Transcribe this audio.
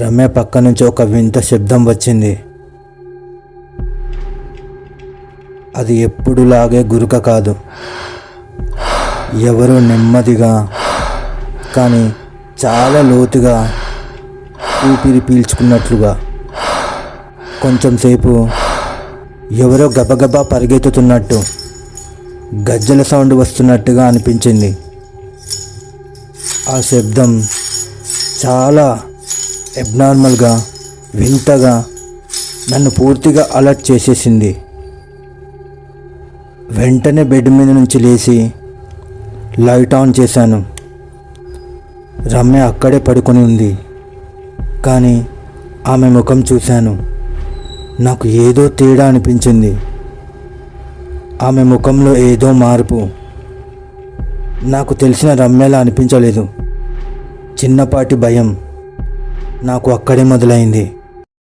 రమ్య పక్క నుంచి ఒక వింత శబ్దం వచ్చింది. అది ఎప్పుడులాగే గురుక కాదు. ఎవరో నెమ్మదిగా కానీ చాలా లోతుగా ఊపిరి పీల్చుకున్నట్లుగా కొంచెం సేపు ఎవరో గబగబా పరిగెత్తుతున్నట్టు గజ్జల సౌండ్ వస్తున్నట్టుగా అనిపించింది. ఆ శబ్దం చాలా అబ్నార్మల్గా వింతగా నన్ను పూర్తిగా అలర్ట్ చేసేసింది. వెంటనే బెడ్ మీద నుంచి లేచి లైట్ ఆన్ చేశాను. రమ్య అక్కడే పడుకొని ఉంది. కానీ ఆమె ముఖం చూశాను. నాకు ఏదో తేడా అనిపించింది. ఆమె ముఖంలో ఏదో మార్పు. నాకు తెలిసిన రమ్యలా అనిపించలేదు. చిన్నపాటి భయం. నాకు అక్కడే మొదలైంది.